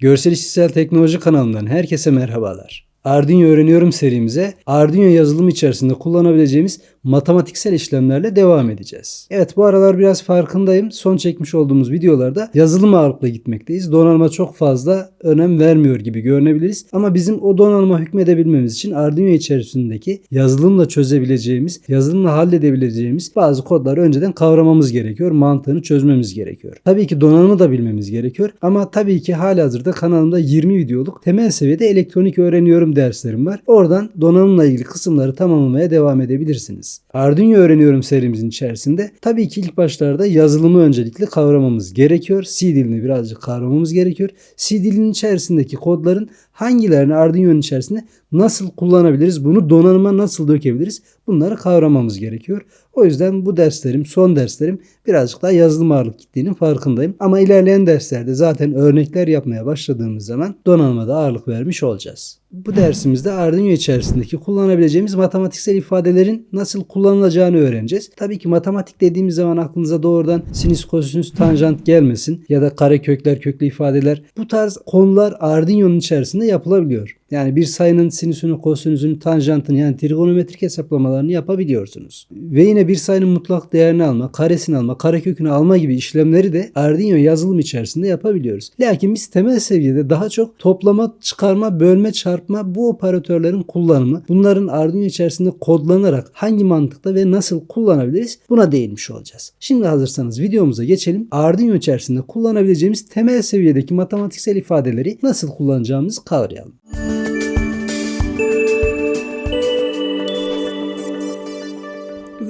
Görsel İşitsel Teknoloji kanalından herkese merhabalar. Arduino öğreniyorum serimize Arduino yazılımı içerisinde kullanabileceğimiz matematiksel işlemlerle devam edeceğiz. Evet bu aralar biraz farkındayım. Son çekmiş olduğumuz videolarda yazılım ağırlıklı gitmekteyiz. Donanıma çok fazla önem vermiyor gibi görünebiliriz. Ama bizim o donanıma hükmedebilmemiz için Arduino içerisindeki yazılımla çözebileceğimiz, yazılımla halledebileceğimiz bazı kodları önceden kavramamız gerekiyor. Mantığını çözmemiz gerekiyor. Tabii ki donanımı da bilmemiz gerekiyor. Ama tabii ki halihazırda kanalımda 20 videoluk temel seviyede elektronik öğreniyorum derslerim var. Oradan donanımla ilgili kısımları tamamlamaya devam edebilirsiniz. Arduino öğreniyorum serimizin içerisinde tabii ki ilk başlarda yazılımı öncelikle kavramamız gerekiyor. C dilini birazcık kavramamız gerekiyor. C dilinin içerisindeki kodların hangilerini Arduino'nun içerisinde nasıl kullanabiliriz? Bunu donanıma nasıl dökebiliriz? Bunları kavramamız gerekiyor. O yüzden bu derslerim, son derslerim birazcık daha yazılım ağırlık gittiğinin farkındayım. Ama ilerleyen derslerde zaten örnekler yapmaya başladığımız zaman donanıma da ağırlık vermiş olacağız. Bu dersimizde Arduino içerisindeki kullanabileceğimiz matematiksel ifadelerin nasıl kullanılacağını öğreneceğiz. Tabii ki matematik dediğimiz zaman aklınıza doğrudan sinüs, kosinüs, tanjant gelmesin ya da kare kökler, köklü ifadeler. Bu tarz konular Arduino'nun içerisinde yapılabiliyor. Yani bir sayının sinüsünü, kosinüsünü, tanjantını yani trigonometrik hesaplamalarını yapabiliyorsunuz. Ve yine bir sayının mutlak değerini alma, karesini alma, karekökünü alma gibi işlemleri de Arduino yazılım içerisinde yapabiliyoruz. Lakin biz temel seviyede daha çok toplama, çıkarma, bölme, çarpma bu operatörlerin kullanımı, bunların Arduino içerisinde kodlanarak hangi mantıkta ve nasıl kullanabiliriz buna değinmiş olacağız. Şimdi hazırsanız videomuza geçelim. Arduino içerisinde kullanabileceğimiz temel seviyedeki matematiksel ifadeleri nasıl kullanacağımızı kavrayalım. Bugün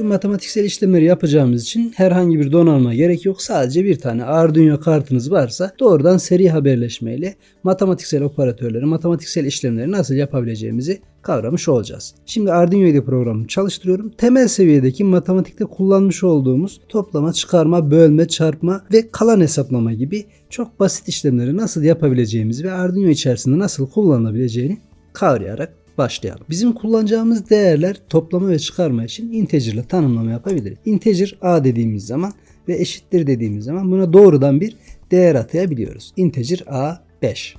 matematiksel işlemleri yapacağımız için herhangi bir donanıma gerek yok. Sadece bir tane Arduino kartınız varsa doğrudan seri haberleşmeyle matematiksel operatörleri, matematiksel işlemleri nasıl yapabileceğimizi kavramış olacağız. Şimdi Arduino ile programı çalıştırıyorum. Temel seviyedeki matematikte kullanmış olduğumuz toplama, çıkarma, bölme, çarpma ve kalan hesaplama gibi çok basit işlemleri nasıl yapabileceğimizi ve Arduino içerisinde nasıl kullanılabileceğini kavrayarak başlayalım. Bizim kullanacağımız değerler toplama ve çıkarma için integer ile tanımlama yapabiliriz. Integer a dediğimiz zaman ve eşittir dediğimiz zaman buna doğrudan bir değer atayabiliyoruz. Integer a 5.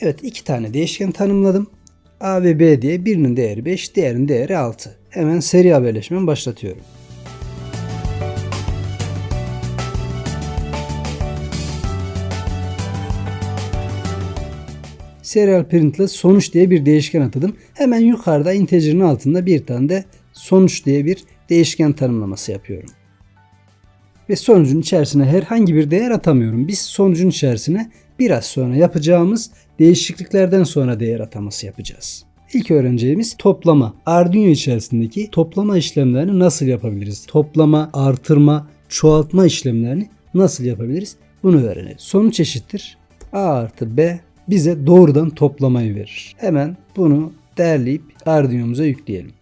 Evet iki tane değişken tanımladım. A ve B diye birinin değeri 5, diğerinin değeri 6. Hemen seri haberleşmemi başlatıyorum. Serial print ile sonuç diye bir değişken atadım. Hemen yukarıda integer'ın altında bir tane de sonuç diye bir değişken tanımlaması yapıyorum. Ve sonucun içerisine herhangi bir değer atamıyorum. Biz sonucun içerisine biraz sonra yapacağımız değişikliklerden sonra değer ataması yapacağız. İlk öğreneceğimiz toplama. Arduino içerisindeki toplama işlemlerini nasıl yapabiliriz? Toplama, artırma, çoğaltma işlemlerini nasıl yapabiliriz? Bunu öğrenelim. Sonuç eşittir a artı b bize doğrudan toplamayı verir. Hemen bunu derleyip Arduino'muza yükleyelim.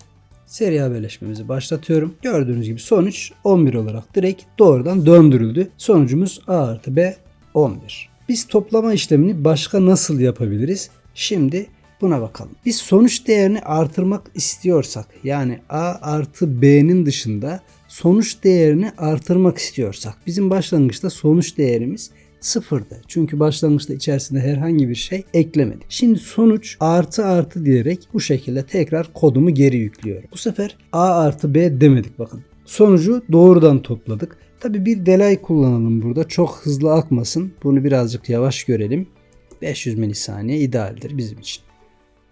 Seri haberleşmemizi başlatıyorum. Gördüğünüz gibi sonuç 11 olarak direkt doğrudan döndürüldü. Sonucumuz A artı B 11. Biz toplama işlemini başka nasıl yapabiliriz? Şimdi buna bakalım. Biz sonuç değerini artırmak istiyorsak yani A artı B'nin dışında sonuç değerini artırmak istiyorsak bizim başlangıçta sonuç değerimiz sıfırdı. Çünkü başlangıçta içerisinde herhangi bir şey eklemedik. Şimdi sonuç artı artı diyerek bu şekilde tekrar kodumu geri yüklüyorum. Bu sefer A artı B demedik bakın. Sonucu doğrudan topladık. Tabi bir delay kullanalım burada. Çok hızlı akmasın. Bunu birazcık yavaş görelim. 500 milisaniye idealdir bizim için.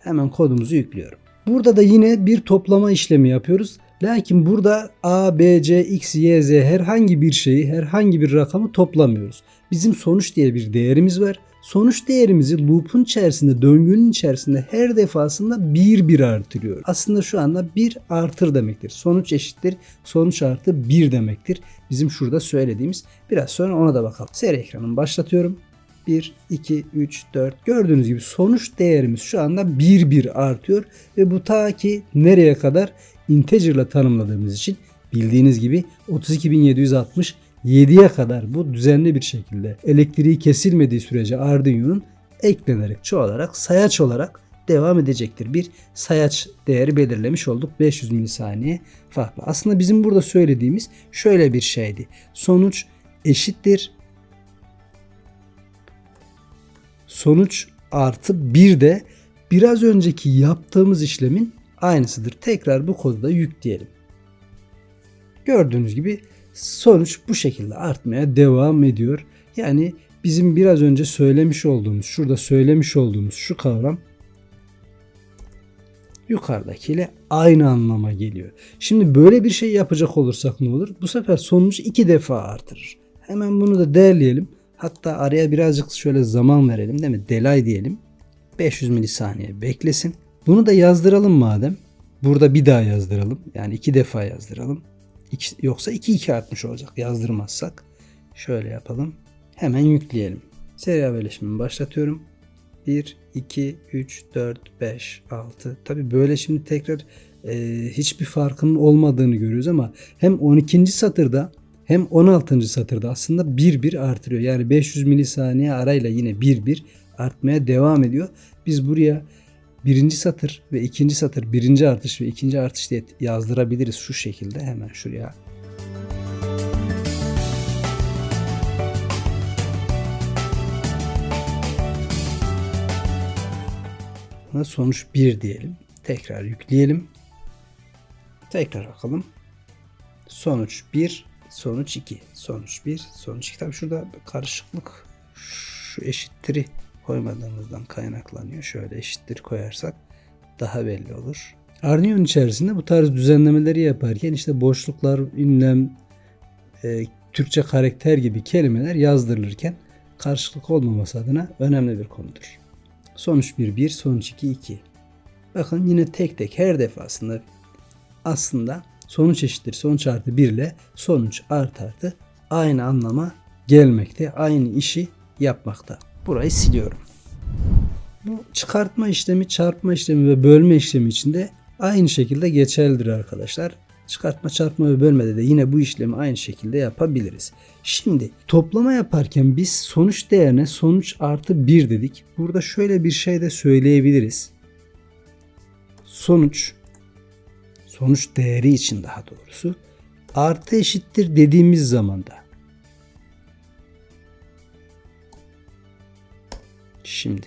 Hemen kodumuzu yüklüyorum. Burada da yine bir toplama işlemi yapıyoruz. Lakin burada A, B, C, X, Y, Z herhangi bir şeyi, herhangi bir rakamı toplamıyoruz. Bizim sonuç diye bir değerimiz var. Sonuç değerimizi loop'un içerisinde, döngünün içerisinde her defasında bir bir artırıyor. Aslında şu anda bir artır demektir. Sonuç eşittir, sonuç artı bir demektir. Bizim şurada söylediğimiz. Biraz sonra ona da bakalım. Seri ekranımı başlatıyorum. 1, 2, 3, 4. Gördüğünüz gibi sonuç değerimiz şu anda 1, 1 artıyor. Ve bu ta ki nereye kadar? integer ile tanımladığımız için bildiğiniz gibi 32767'ye kadar bu düzenli bir şekilde elektriği kesilmediği sürece Arduino'nun eklenerek çoğalarak sayaç olarak devam edecektir. Bir sayaç değeri belirlemiş olduk. 500 milisaniye farklı. Aslında bizim burada söylediğimiz şöyle bir şeydi. Sonuç eşittir. Sonuç artı bir de biraz önceki yaptığımız işlemin aynısıdır. Tekrar bu kodu da yükleyelim. Gördüğünüz gibi sonuç bu şekilde artmaya devam ediyor. Yani bizim biraz önce söylemiş olduğumuz, şurada söylemiş olduğumuz şu kavram yukarıdakiyle aynı anlama geliyor. Şimdi böyle bir şey yapacak olursak ne olur? Bu sefer sonuç iki defa artırır. Hemen bunu da değerleyelim. Hatta araya birazcık şöyle zaman verelim değil mi? Delay diyelim. 500 milisaniye beklesin. Bunu da yazdıralım madem. Burada bir daha yazdıralım. Yani iki defa yazdıralım. İki, yoksa 2 2 artmış olacak yazdırmazsak. Şöyle yapalım. Hemen yükleyelim. Seri haberleşmemi başlatıyorum. 1, 2, 3, 4, 5, 6. Tabi böyle şimdi tekrar e, hiçbir farkının olmadığını görüyoruz ama hem 12. satırda hem 16. satırda aslında 1 1 artırıyor. Yani 500 milisaniye arayla yine 1 1 artmaya devam ediyor. Biz buraya birinci satır ve ikinci satır birinci artış ve ikinci artış diye yazdırabiliriz şu şekilde hemen şuraya. Buna sonuç 1 diyelim. Tekrar yükleyelim. Tekrar bakalım. Sonuç 1, sonuç 2. Sonuç 1, sonuç 2. Tabii şurada karışıklık şu eşittir'i koymadığımızdan kaynaklanıyor. Şöyle eşittir koyarsak daha belli olur. Arduino'nun içerisinde bu tarz düzenlemeleri yaparken işte boşluklar, ünlem, e, Türkçe karakter gibi kelimeler yazdırılırken karşılık olmaması adına önemli bir konudur. Sonuç 1 1, sonuç 2 2. Bakın yine tek tek her defasında aslında sonuç eşittir sonuç artı 1 ile sonuç artı artı aynı anlama gelmekte. Aynı işi yapmakta. Burayı siliyorum. Bu çıkartma işlemi, çarpma işlemi ve bölme işlemi için de aynı şekilde geçerlidir arkadaşlar. Çıkartma, çarpma ve bölmede de yine bu işlemi aynı şekilde yapabiliriz. Şimdi toplama yaparken biz sonuç değerine sonuç artı 1 dedik. Burada şöyle bir şey de söyleyebiliriz. Sonuç, sonuç değeri için daha doğrusu artı eşittir dediğimiz zamanda Şimdi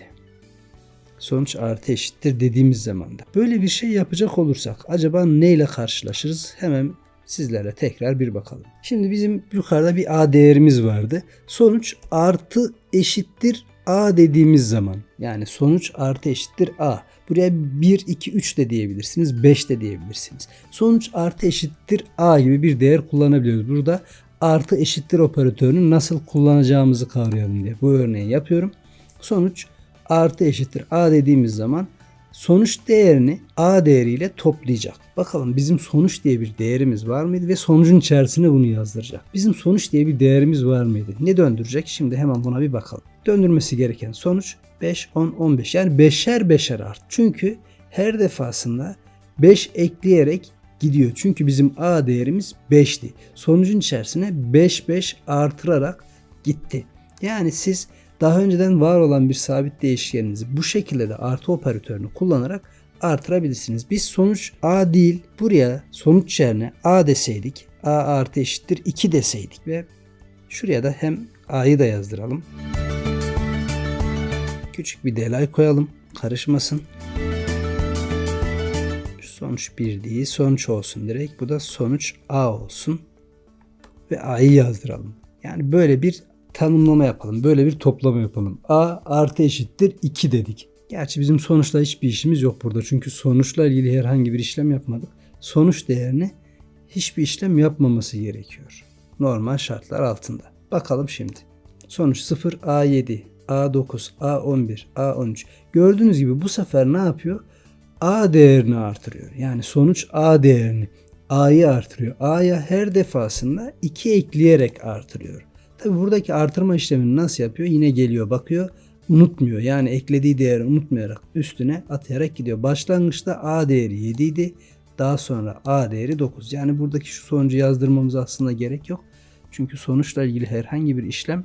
sonuç artı eşittir dediğimiz zamanda. Böyle bir şey yapacak olursak acaba neyle karşılaşırız? Hemen sizlerle tekrar bir bakalım. Şimdi bizim yukarıda bir a değerimiz vardı. Sonuç artı eşittir a dediğimiz zaman yani sonuç artı eşittir a. Buraya 1, 2, 3 de diyebilirsiniz. 5 de diyebilirsiniz. Sonuç artı eşittir a gibi bir değer kullanabiliyoruz. Burada artı eşittir operatörünü nasıl kullanacağımızı kavrayalım diye bu örneği yapıyorum. Sonuç artı eşittir a dediğimiz zaman sonuç değerini a değeriyle toplayacak. Bakalım bizim sonuç diye bir değerimiz var mıydı ve sonucun içerisine bunu yazdıracak. Bizim sonuç diye bir değerimiz var mıydı? Ne döndürecek? Şimdi hemen buna bir bakalım. Döndürmesi gereken sonuç 5, 10, 15 yani beşer beşer art. Çünkü her defasında 5 ekleyerek gidiyor. Çünkü bizim a değerimiz 5'ti. Sonucun içerisine 5 5 artırarak gitti. Yani siz daha önceden var olan bir sabit değişkeninizi bu şekilde de artı operatörünü kullanarak artırabilirsiniz. Biz sonuç a değil buraya sonuç yerine a deseydik a artı eşittir 2 deseydik ve şuraya da hem a'yı da yazdıralım. Küçük bir delay koyalım karışmasın. Sonuç 1 değil sonuç olsun direkt. Bu da sonuç a olsun. Ve a'yı yazdıralım. Yani böyle bir tanımlama yapalım. Böyle bir toplama yapalım. A artı eşittir 2 dedik. Gerçi bizim sonuçla hiçbir işimiz yok burada. Çünkü sonuçla ilgili herhangi bir işlem yapmadık. Sonuç değerini hiçbir işlem yapmaması gerekiyor. Normal şartlar altında. Bakalım şimdi. Sonuç 0 A7, A9, A11, A13. Gördüğünüz gibi bu sefer ne yapıyor? A değerini artırıyor. Yani sonuç A değerini A'yı artırıyor. A'ya her defasında 2 ekleyerek artırıyor. Tabi buradaki artırma işlemini nasıl yapıyor? Yine geliyor bakıyor unutmuyor. Yani eklediği değeri unutmayarak üstüne atayarak gidiyor. Başlangıçta A değeri 7 idi. Daha sonra A değeri 9. Yani buradaki şu sonucu yazdırmamız aslında gerek yok. Çünkü sonuçla ilgili herhangi bir işlem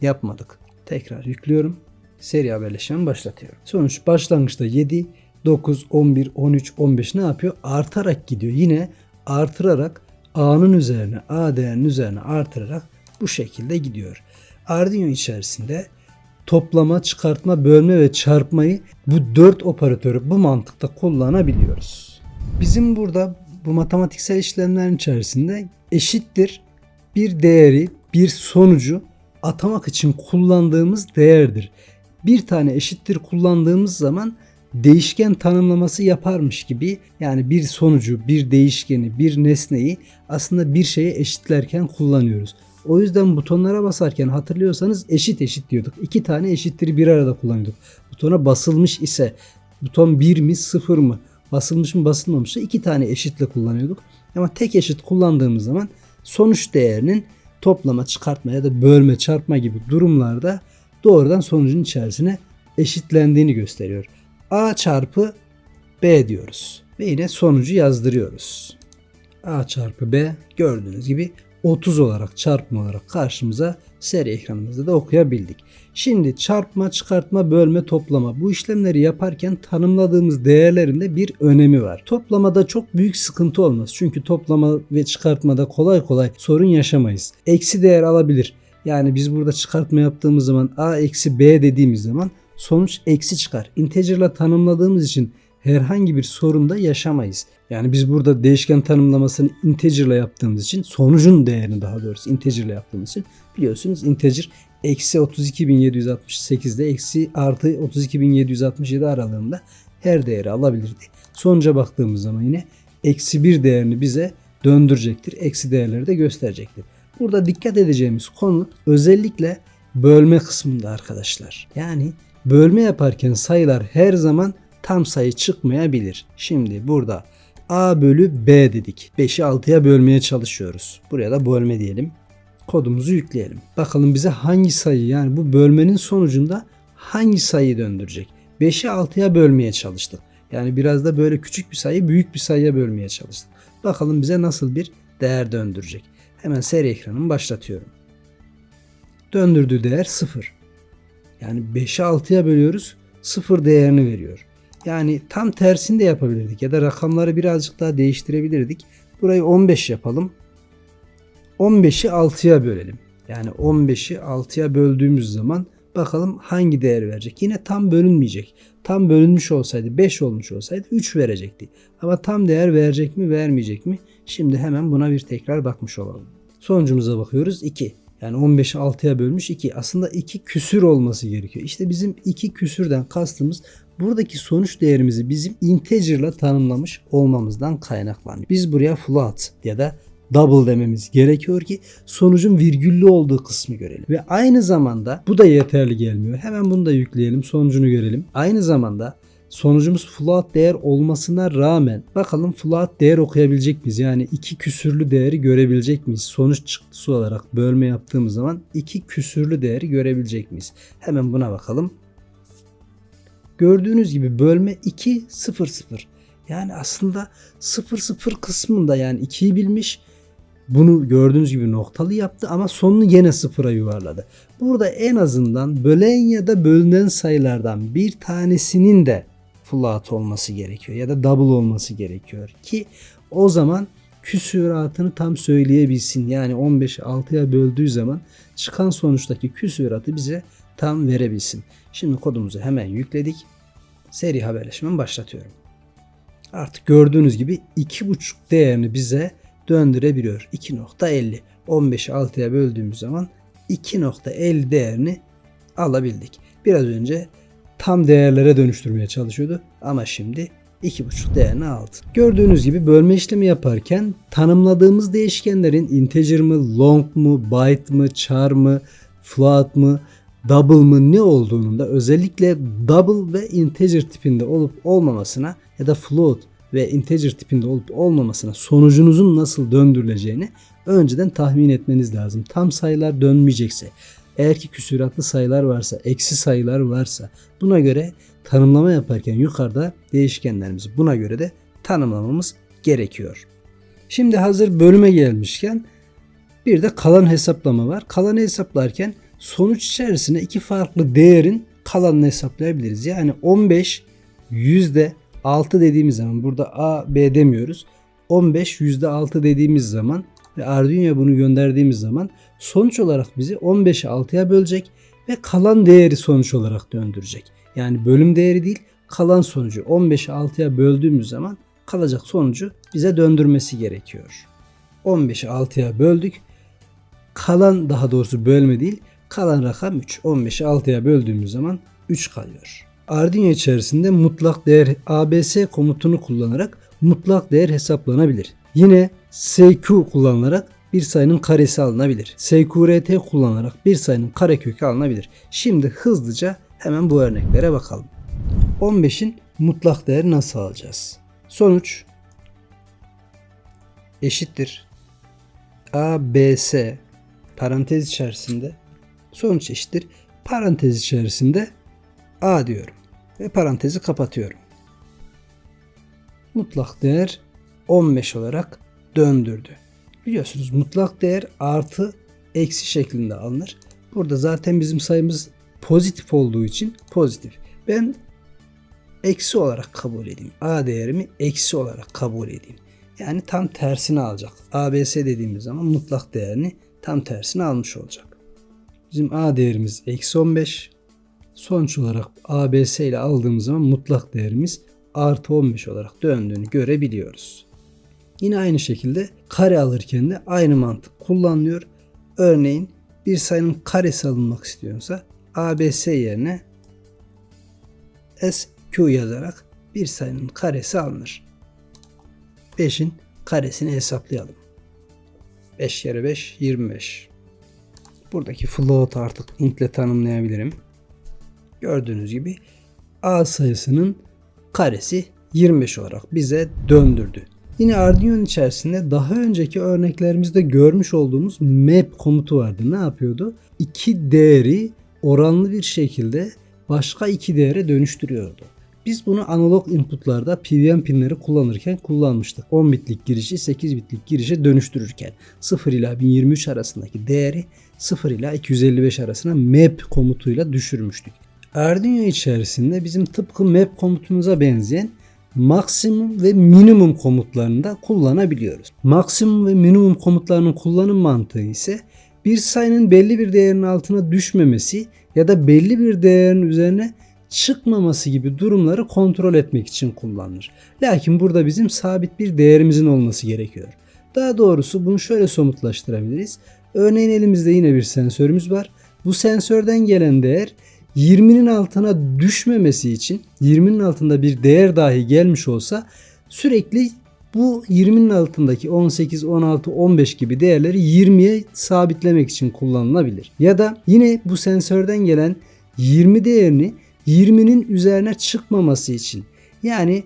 yapmadık. Tekrar yüklüyorum. seri haberleşmemi başlatıyorum. Sonuç başlangıçta 7, 9, 11, 13, 15 ne yapıyor? Artarak gidiyor. Yine artırarak A'nın üzerine, A değerinin üzerine artırarak bu şekilde gidiyor. Arduino içerisinde toplama, çıkartma, bölme ve çarpmayı bu dört operatörü bu mantıkta kullanabiliyoruz. Bizim burada bu matematiksel işlemlerin içerisinde eşittir bir değeri, bir sonucu atamak için kullandığımız değerdir. Bir tane eşittir kullandığımız zaman değişken tanımlaması yaparmış gibi yani bir sonucu, bir değişkeni, bir nesneyi aslında bir şeye eşitlerken kullanıyoruz. O yüzden butonlara basarken hatırlıyorsanız eşit eşit diyorduk. İki tane eşittir bir arada kullanıyorduk. Butona basılmış ise buton 1 mi 0 mı basılmış mı basılmamış mı iki tane eşitle kullanıyorduk. Ama tek eşit kullandığımız zaman sonuç değerinin toplama, çıkartma ya da bölme, çarpma gibi durumlarda doğrudan sonucun içerisine eşitlendiğini gösteriyor. A çarpı B diyoruz. Ve yine sonucu yazdırıyoruz. A çarpı B gördüğünüz gibi 30 olarak çarpma olarak karşımıza seri ekranımızda da okuyabildik. Şimdi çarpma, çıkartma, bölme, toplama bu işlemleri yaparken tanımladığımız değerlerin de bir önemi var. Toplamada çok büyük sıkıntı olmaz. Çünkü toplama ve çıkartmada kolay kolay sorun yaşamayız. Eksi değer alabilir. Yani biz burada çıkartma yaptığımız zaman a eksi b dediğimiz zaman sonuç eksi çıkar. Integer'la tanımladığımız için herhangi bir sorun da yaşamayız. Yani biz burada değişken tanımlamasını integer'la yaptığımız için sonucun değerini daha doğrusu integer'la yaptığımız için biliyorsunuz integer eksi 32.768'de eksi artı 32.767 aralığında her değeri alabilirdi. Sonuca baktığımız zaman yine eksi bir değerini bize döndürecektir. Eksi değerleri de gösterecektir. Burada dikkat edeceğimiz konu özellikle bölme kısmında arkadaşlar. Yani bölme yaparken sayılar her zaman tam sayı çıkmayabilir. Şimdi burada A bölü B dedik. 5'i 6'ya bölmeye çalışıyoruz. Buraya da bölme diyelim. Kodumuzu yükleyelim. Bakalım bize hangi sayı yani bu bölmenin sonucunda hangi sayıyı döndürecek? 5'i 6'ya bölmeye çalıştık. Yani biraz da böyle küçük bir sayı büyük bir sayıya bölmeye çalıştık. Bakalım bize nasıl bir değer döndürecek. Hemen seri ekranımı başlatıyorum. Döndürdüğü değer 0. Yani 5'i 6'ya bölüyoruz 0 değerini veriyor. Yani tam tersini de yapabilirdik ya da rakamları birazcık daha değiştirebilirdik. Burayı 15 yapalım. 15'i 6'ya bölelim. Yani 15'i 6'ya böldüğümüz zaman bakalım hangi değer verecek. Yine tam bölünmeyecek. Tam bölünmüş olsaydı 5 olmuş olsaydı 3 verecekti. Ama tam değer verecek mi vermeyecek mi? Şimdi hemen buna bir tekrar bakmış olalım. Sonucumuza bakıyoruz 2. Yani 15'i 6'ya bölmüş 2. Aslında 2 küsür olması gerekiyor. İşte bizim 2 küsürden kastımız buradaki sonuç değerimizi bizim integer'la tanımlamış olmamızdan kaynaklanıyor. Biz buraya float ya da double dememiz gerekiyor ki sonucun virgüllü olduğu kısmı görelim. Ve aynı zamanda bu da yeterli gelmiyor. Hemen bunu da yükleyelim sonucunu görelim. Aynı zamanda sonucumuz float değer olmasına rağmen bakalım float değer okuyabilecek miyiz? Yani iki küsürlü değeri görebilecek miyiz? Sonuç çıktısı olarak bölme yaptığımız zaman iki küsürlü değeri görebilecek miyiz? Hemen buna bakalım. Gördüğünüz gibi bölme 2 0 0. Yani aslında 0 0 kısmında yani 2'yi bilmiş. Bunu gördüğünüz gibi noktalı yaptı ama sonunu yine sıfıra yuvarladı. Burada en azından bölen ya da bölünen sayılardan bir tanesinin de float olması gerekiyor ya da double olması gerekiyor ki o zaman küsuratını tam söyleyebilsin. Yani 15'i 6'ya böldüğü zaman çıkan sonuçtaki küsuratı bize tam verebilsin. Şimdi kodumuzu hemen yükledik. Seri haberleşmemi başlatıyorum. Artık gördüğünüz gibi 2.5 değerini bize döndürebiliyor. 2.50. 15'i 6'ya böldüğümüz zaman 2.50 değerini alabildik. Biraz önce tam değerlere dönüştürmeye çalışıyordu ama şimdi 2.5 değerini aldı. Gördüğünüz gibi bölme işlemi yaparken tanımladığımız değişkenlerin integer mı, long mu, byte mı, char mı, float mı, double mı ne olduğunun da özellikle double ve integer tipinde olup olmamasına ya da float ve integer tipinde olup olmamasına sonucunuzun nasıl döndürüleceğini önceden tahmin etmeniz lazım. Tam sayılar dönmeyecekse, eğer ki küsuratlı sayılar varsa, eksi sayılar varsa buna göre tanımlama yaparken yukarıda değişkenlerimizi buna göre de tanımlamamız gerekiyor. Şimdi hazır bölüme gelmişken bir de kalan hesaplama var. Kalanı hesaplarken sonuç içerisine iki farklı değerin kalanını hesaplayabiliriz. Yani 15 yüzde 6 dediğimiz zaman burada A, B demiyoruz. 15 yüzde 6 dediğimiz zaman ve Arduino'ya bunu gönderdiğimiz zaman sonuç olarak bizi 15'i 6'ya bölecek ve kalan değeri sonuç olarak döndürecek. Yani bölüm değeri değil kalan sonucu 15'i 6'ya böldüğümüz zaman kalacak sonucu bize döndürmesi gerekiyor. 15'i 6'ya böldük. Kalan daha doğrusu bölme değil kalan rakam 3. 15'i 6'ya böldüğümüz zaman 3 kalıyor. Arduino içerisinde mutlak değer ABS komutunu kullanarak mutlak değer hesaplanabilir. Yine SQ kullanılarak bir sayının karesi alınabilir. SQRT kullanarak bir sayının karekökü alınabilir. Şimdi hızlıca hemen bu örneklere bakalım. 15'in mutlak değeri nasıl alacağız? Sonuç eşittir. ABS parantez içerisinde sonuç eşittir. Parantez içerisinde A diyorum ve parantezi kapatıyorum. Mutlak değer 15 olarak döndürdü. Biliyorsunuz mutlak değer artı eksi şeklinde alınır. Burada zaten bizim sayımız pozitif olduğu için pozitif. Ben eksi olarak kabul edeyim. A değerimi eksi olarak kabul edeyim. Yani tam tersini alacak. ABS dediğimiz zaman mutlak değerini tam tersini almış olacak. Bizim A değerimiz eksi 15. Sonuç olarak ABS ile aldığımız zaman mutlak değerimiz artı 15 olarak döndüğünü görebiliyoruz. Yine aynı şekilde kare alırken de aynı mantık kullanılıyor. Örneğin bir sayının karesi alınmak istiyorsa ABS yerine SQ yazarak bir sayının karesi alınır. 5'in karesini hesaplayalım. 5 kere 5 25. Buradaki float artık int ile tanımlayabilirim. Gördüğünüz gibi A sayısının karesi 25 olarak bize döndürdü. Yine Arduino içerisinde daha önceki örneklerimizde görmüş olduğumuz map komutu vardı. Ne yapıyordu? İki değeri oranlı bir şekilde başka iki değere dönüştürüyordu. Biz bunu analog inputlarda PWM pinleri kullanırken kullanmıştık. 10 bitlik girişi 8 bitlik girişe dönüştürürken 0 ila 1023 arasındaki değeri 0 ila 255 arasına map komutuyla düşürmüştük. Arduino içerisinde bizim tıpkı map komutumuza benzeyen maksimum ve minimum komutlarını da kullanabiliyoruz. Maksimum ve minimum komutlarının kullanım mantığı ise bir sayının belli bir değerin altına düşmemesi ya da belli bir değerin üzerine çıkmaması gibi durumları kontrol etmek için kullanılır. Lakin burada bizim sabit bir değerimizin olması gerekiyor. Daha doğrusu bunu şöyle somutlaştırabiliriz. Örneğin elimizde yine bir sensörümüz var. Bu sensörden gelen değer 20'nin altına düşmemesi için 20'nin altında bir değer dahi gelmiş olsa sürekli bu 20'nin altındaki 18, 16, 15 gibi değerleri 20'ye sabitlemek için kullanılabilir. Ya da yine bu sensörden gelen 20 değerini 20'nin üzerine çıkmaması için yani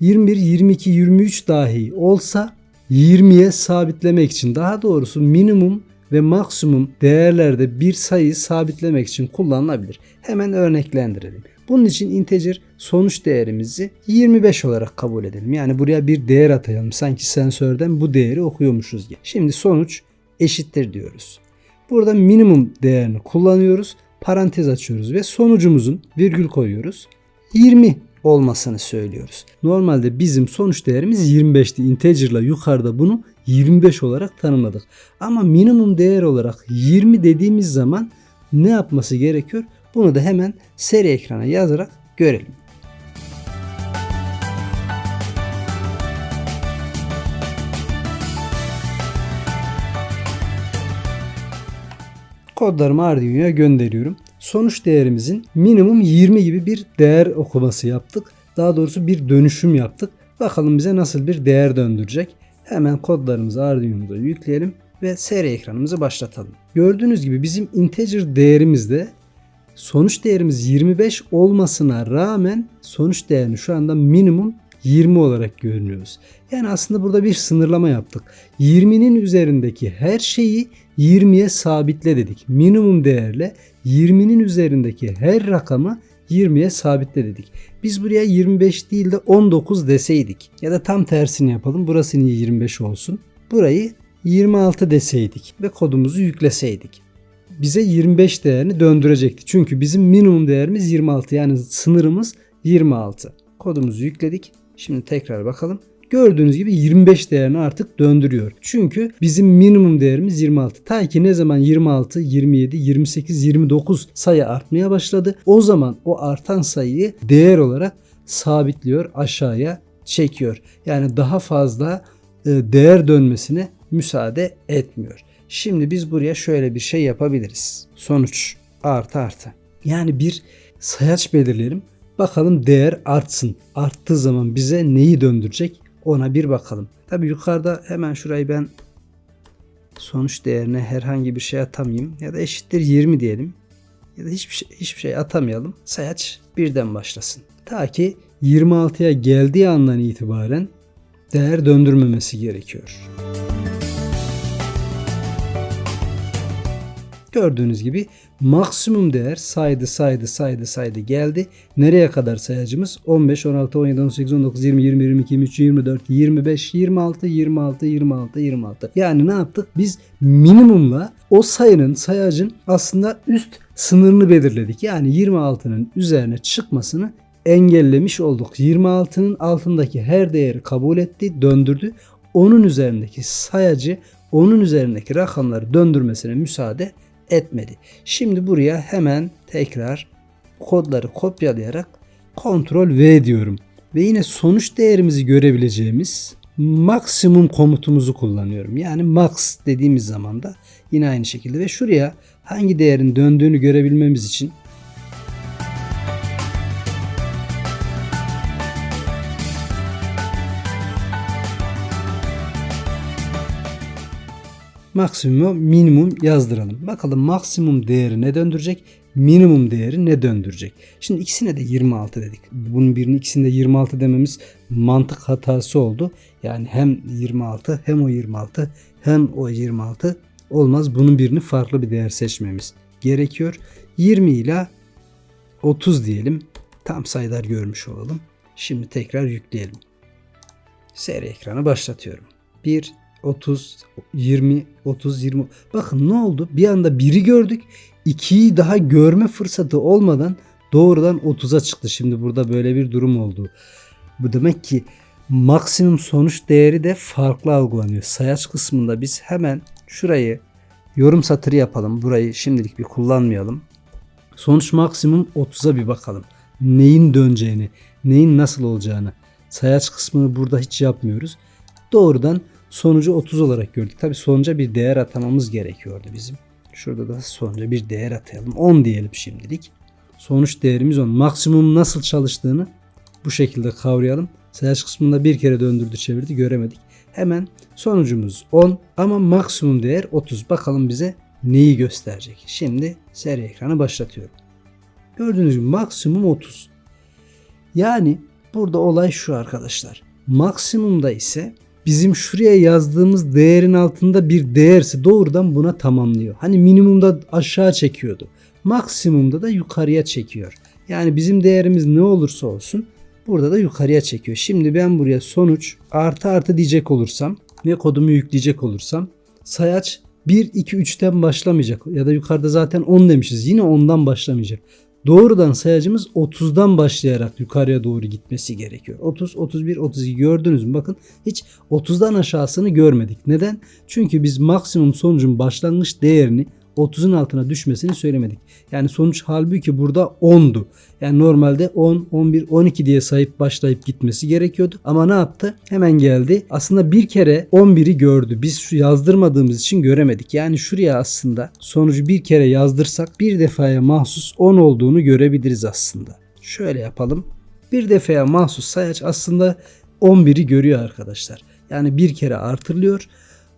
21, 22, 23 dahi olsa 20'ye sabitlemek için daha doğrusu minimum ve maksimum değerlerde bir sayı sabitlemek için kullanılabilir. Hemen örneklendirelim. Bunun için integer sonuç değerimizi 25 olarak kabul edelim. Yani buraya bir değer atayalım. Sanki sensörden bu değeri okuyormuşuz gibi. Şimdi sonuç eşittir diyoruz. Burada minimum değerini kullanıyoruz. Parantez açıyoruz ve sonucumuzun virgül koyuyoruz. 20 olmasını söylüyoruz. Normalde bizim sonuç değerimiz 25'ti. Integer'la yukarıda bunu 25 olarak tanımladık. Ama minimum değer olarak 20 dediğimiz zaman ne yapması gerekiyor? Bunu da hemen seri ekrana yazarak görelim. Kodlarımı Arduino'ya gönderiyorum. Sonuç değerimizin minimum 20 gibi bir değer okuması yaptık. Daha doğrusu bir dönüşüm yaptık. Bakalım bize nasıl bir değer döndürecek. Hemen kodlarımızı Arduino'da yükleyelim ve seri ekranımızı başlatalım. Gördüğünüz gibi bizim integer değerimizde sonuç değerimiz 25 olmasına rağmen sonuç değerini şu anda minimum 20 olarak görünüyoruz. Yani aslında burada bir sınırlama yaptık. 20'nin üzerindeki her şeyi 20'ye sabitle dedik. Minimum değerle 20'nin üzerindeki her rakamı 20'ye sabitle dedik. Biz buraya 25 değil de 19 deseydik ya da tam tersini yapalım. Burası niye 25 olsun? Burayı 26 deseydik ve kodumuzu yükleseydik. bize 25 değerini döndürecekti. Çünkü bizim minimum değerimiz 26 yani sınırımız 26. Kodumuzu yükledik. Şimdi tekrar bakalım. Gördüğünüz gibi 25 değerini artık döndürüyor. Çünkü bizim minimum değerimiz 26. Ta ki ne zaman 26, 27, 28, 29 sayı artmaya başladı. O zaman o artan sayıyı değer olarak sabitliyor, aşağıya çekiyor. Yani daha fazla e, değer dönmesine müsaade etmiyor. Şimdi biz buraya şöyle bir şey yapabiliriz. Sonuç artı artı. Yani bir sayaç belirleyelim. Bakalım değer artsın. Arttığı zaman bize neyi döndürecek? Ona bir bakalım. Tabi yukarıda hemen şurayı ben sonuç değerine herhangi bir şey atamayayım. Ya da eşittir 20 diyelim. Ya da hiçbir şey, hiçbir şey atamayalım. Sayaç birden başlasın. Ta ki 26'ya geldiği andan itibaren değer döndürmemesi gerekiyor. Gördüğünüz gibi maksimum değer saydı saydı saydı saydı geldi. Nereye kadar sayacımız? 15, 16, 17, 18, 19, 20, 20, 22, 23, 24, 25, 26, 26, 26, 26. Yani ne yaptık? Biz minimumla o sayının sayacın aslında üst sınırını belirledik. Yani 26'nın üzerine çıkmasını engellemiş olduk. 26'nın altındaki her değeri kabul etti, döndürdü. Onun üzerindeki sayacı onun üzerindeki rakamları döndürmesine müsaade etmedi. Şimdi buraya hemen tekrar kodları kopyalayarak kontrol V diyorum. Ve yine sonuç değerimizi görebileceğimiz maksimum komutumuzu kullanıyorum. Yani max dediğimiz zaman da yine aynı şekilde ve şuraya hangi değerin döndüğünü görebilmemiz için maksimum minimum yazdıralım. Bakalım maksimum değeri ne döndürecek? Minimum değeri ne döndürecek? Şimdi ikisine de 26 dedik. Bunun birini ikisinde 26 dememiz mantık hatası oldu. Yani hem 26 hem o 26 hem o 26 olmaz. Bunun birini farklı bir değer seçmemiz gerekiyor. 20 ile 30 diyelim. Tam sayılar görmüş olalım. Şimdi tekrar yükleyelim. Seri ekranı başlatıyorum. 1, 30, 20, 30, 20. Bakın ne oldu? Bir anda biri gördük. 2'yi daha görme fırsatı olmadan doğrudan 30'a çıktı. Şimdi burada böyle bir durum oldu. Bu demek ki maksimum sonuç değeri de farklı algılanıyor. Sayaç kısmında biz hemen şurayı yorum satırı yapalım. Burayı şimdilik bir kullanmayalım. Sonuç maksimum 30'a bir bakalım. Neyin döneceğini, neyin nasıl olacağını. Sayaç kısmını burada hiç yapmıyoruz. Doğrudan sonucu 30 olarak gördük. Tabi sonuca bir değer atamamız gerekiyordu bizim. Şurada da sonuca bir değer atayalım. 10 diyelim şimdilik. Sonuç değerimiz 10. Maksimum nasıl çalıştığını bu şekilde kavrayalım. Sayaç kısmında bir kere döndürdü çevirdi göremedik. Hemen sonucumuz 10 ama maksimum değer 30. Bakalım bize neyi gösterecek. Şimdi seri ekranı başlatıyorum. Gördüğünüz gibi maksimum 30. Yani burada olay şu arkadaşlar. Maksimumda ise bizim şuraya yazdığımız değerin altında bir değerse doğrudan buna tamamlıyor. Hani minimumda aşağı çekiyordu. Maksimumda da yukarıya çekiyor. Yani bizim değerimiz ne olursa olsun burada da yukarıya çekiyor. Şimdi ben buraya sonuç artı artı diyecek olursam ve kodumu yükleyecek olursam sayaç 1, 2, 3'ten başlamayacak ya da yukarıda zaten 10 demişiz yine 10'dan başlamayacak. Doğrudan sayacımız 30'dan başlayarak yukarıya doğru gitmesi gerekiyor. 30, 31, 32 gördünüz mü? Bakın hiç 30'dan aşağısını görmedik. Neden? Çünkü biz maksimum sonucun başlangıç değerini 30'un altına düşmesini söylemedik. Yani sonuç halbuki burada 10'du. Yani normalde 10, 11, 12 diye sayıp başlayıp gitmesi gerekiyordu. Ama ne yaptı? Hemen geldi. Aslında bir kere 11'i gördü. Biz şu yazdırmadığımız için göremedik. Yani şuraya aslında sonucu bir kere yazdırsak bir defaya mahsus 10 olduğunu görebiliriz aslında. Şöyle yapalım. Bir defaya mahsus sayaç aslında 11'i görüyor arkadaşlar. Yani bir kere artırılıyor.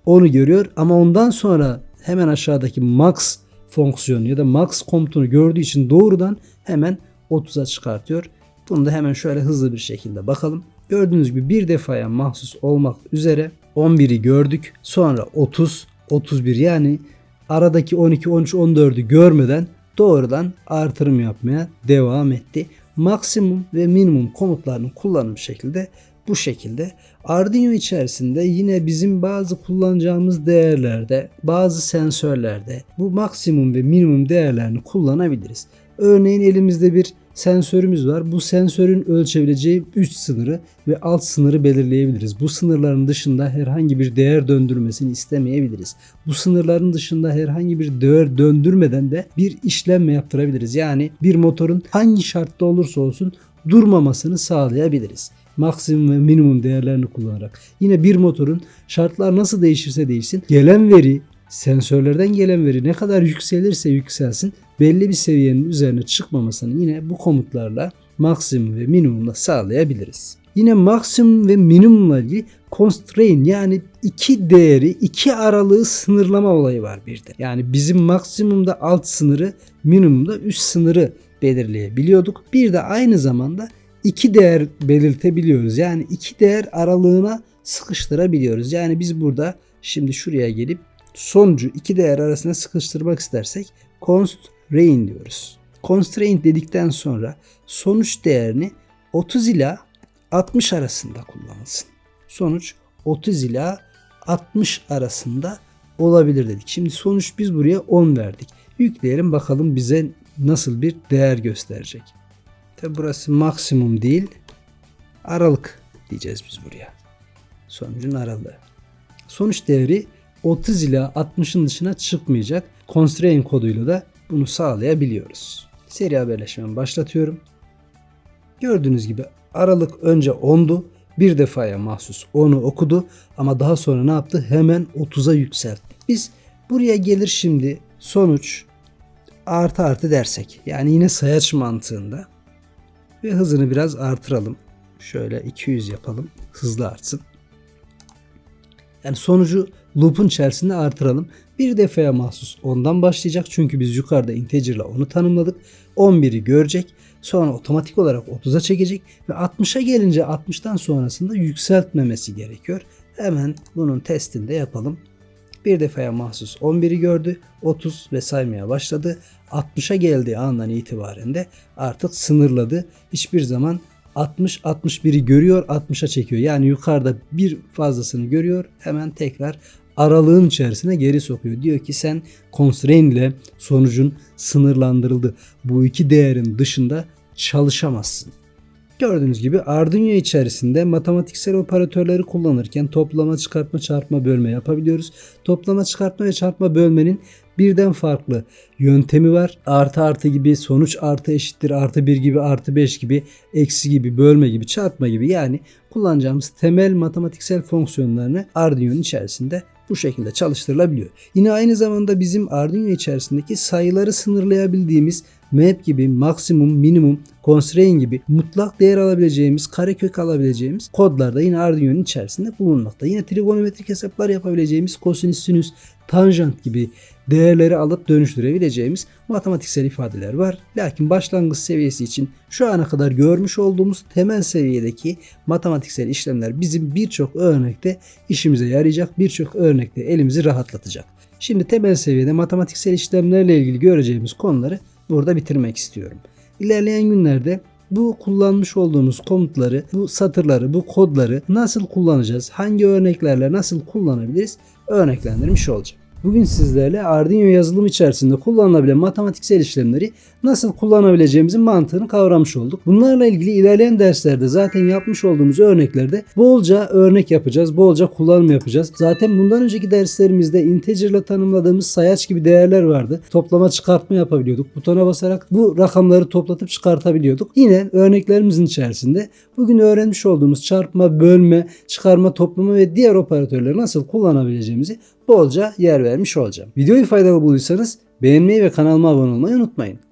Onu görüyor ama ondan sonra hemen aşağıdaki max fonksiyonu ya da max komutunu gördüğü için doğrudan hemen 30'a çıkartıyor. Bunu da hemen şöyle hızlı bir şekilde bakalım. Gördüğünüz gibi bir defaya mahsus olmak üzere 11'i gördük. Sonra 30, 31 yani aradaki 12, 13, 14'ü görmeden doğrudan artırım yapmaya devam etti. Maksimum ve minimum komutlarının kullanım şekilde bu şekilde. Arduino içerisinde yine bizim bazı kullanacağımız değerlerde, bazı sensörlerde bu maksimum ve minimum değerlerini kullanabiliriz. Örneğin elimizde bir sensörümüz var. Bu sensörün ölçebileceği üst sınırı ve alt sınırı belirleyebiliriz. Bu sınırların dışında herhangi bir değer döndürmesini istemeyebiliriz. Bu sınırların dışında herhangi bir değer döndürmeden de bir işlem yaptırabiliriz. Yani bir motorun hangi şartta olursa olsun durmamasını sağlayabiliriz maksimum ve minimum değerlerini kullanarak. Yine bir motorun şartlar nasıl değişirse değişsin gelen veri sensörlerden gelen veri ne kadar yükselirse yükselsin belli bir seviyenin üzerine çıkmamasını yine bu komutlarla maksimum ve minimumla sağlayabiliriz. Yine maksimum ve minimumla ilgili constraint yani iki değeri, iki aralığı sınırlama olayı var bir de. Yani bizim maksimumda alt sınırı, minimumda üst sınırı belirleyebiliyorduk. Bir de aynı zamanda iki değer belirtebiliyoruz. Yani iki değer aralığına sıkıştırabiliyoruz. Yani biz burada şimdi şuraya gelip sonucu iki değer arasına sıkıştırmak istersek constraint diyoruz. Constraint dedikten sonra sonuç değerini 30 ila 60 arasında kullanılsın. Sonuç 30 ila 60 arasında olabilir dedik. Şimdi sonuç biz buraya 10 verdik. Yükleyelim bakalım bize nasıl bir değer gösterecek. Tabi burası maksimum değil. Aralık diyeceğiz biz buraya. Sonucun aralığı. Sonuç değeri 30 ila 60'ın dışına çıkmayacak. Constraint koduyla da bunu sağlayabiliyoruz. Seri haberleşmemi başlatıyorum. Gördüğünüz gibi aralık önce 10'du. Bir defaya mahsus 10'u okudu ama daha sonra ne yaptı? Hemen 30'a yükseltti. Biz buraya gelir şimdi sonuç artı artı dersek yani yine sayaç mantığında ve hızını biraz artıralım. Şöyle 200 yapalım. Hızlı artsın. Yani sonucu loop'un içerisinde artıralım. Bir defaya mahsus ondan başlayacak. Çünkü biz yukarıda integer ile onu tanımladık. 11'i görecek. Sonra otomatik olarak 30'a çekecek. Ve 60'a gelince 60'tan sonrasında yükseltmemesi gerekiyor. Hemen bunun testini de yapalım. Bir defaya mahsus 11'i gördü. 30 ve saymaya başladı. 60'a geldiği andan itibaren de artık sınırladı. Hiçbir zaman 60 61'i görüyor 60'a çekiyor. Yani yukarıda bir fazlasını görüyor hemen tekrar aralığın içerisine geri sokuyor. Diyor ki sen constraint ile sonucun sınırlandırıldı. Bu iki değerin dışında çalışamazsın. Gördüğünüz gibi Arduino içerisinde matematiksel operatörleri kullanırken toplama, çıkartma, çarpma, bölme yapabiliyoruz. Toplama, çıkartma ve çarpma bölmenin birden farklı yöntemi var. Artı artı gibi, sonuç artı eşittir, artı 1 gibi, artı 5 gibi, eksi gibi, bölme gibi, çarpma gibi yani kullanacağımız temel matematiksel fonksiyonlarını Arduino'nun içerisinde bu şekilde çalıştırılabiliyor. Yine aynı zamanda bizim Arduino içerisindeki sayıları sınırlayabildiğimiz map gibi, maksimum, minimum, constraint gibi mutlak değer alabileceğimiz, karekök alabileceğimiz kodlar da yine Arduino'nun içerisinde bulunmakta. Yine trigonometrik hesaplar yapabileceğimiz kosinüs, sinüs, tanjant gibi değerleri alıp dönüştürebileceğimiz matematiksel ifadeler var. Lakin başlangıç seviyesi için şu ana kadar görmüş olduğumuz temel seviyedeki matematiksel işlemler bizim birçok örnekte işimize yarayacak, birçok örnekte elimizi rahatlatacak. Şimdi temel seviyede matematiksel işlemlerle ilgili göreceğimiz konuları burada bitirmek istiyorum. İlerleyen günlerde bu kullanmış olduğumuz komutları, bu satırları, bu kodları nasıl kullanacağız, hangi örneklerle nasıl kullanabiliriz örneklendirmiş olacağım. Bugün sizlerle Arduino yazılım içerisinde kullanılabilen matematiksel işlemleri nasıl kullanabileceğimizin mantığını kavramış olduk. Bunlarla ilgili ilerleyen derslerde zaten yapmış olduğumuz örneklerde bolca örnek yapacağız, bolca kullanım yapacağız. Zaten bundan önceki derslerimizde integer ile tanımladığımız sayaç gibi değerler vardı. Toplama çıkartma yapabiliyorduk. Butona basarak bu rakamları toplatıp çıkartabiliyorduk. Yine örneklerimizin içerisinde bugün öğrenmiş olduğumuz çarpma, bölme, çıkarma, toplama ve diğer operatörleri nasıl kullanabileceğimizi bolca yer vermiş olacağım. Videoyu faydalı bulduysanız beğenmeyi ve kanalıma abone olmayı unutmayın.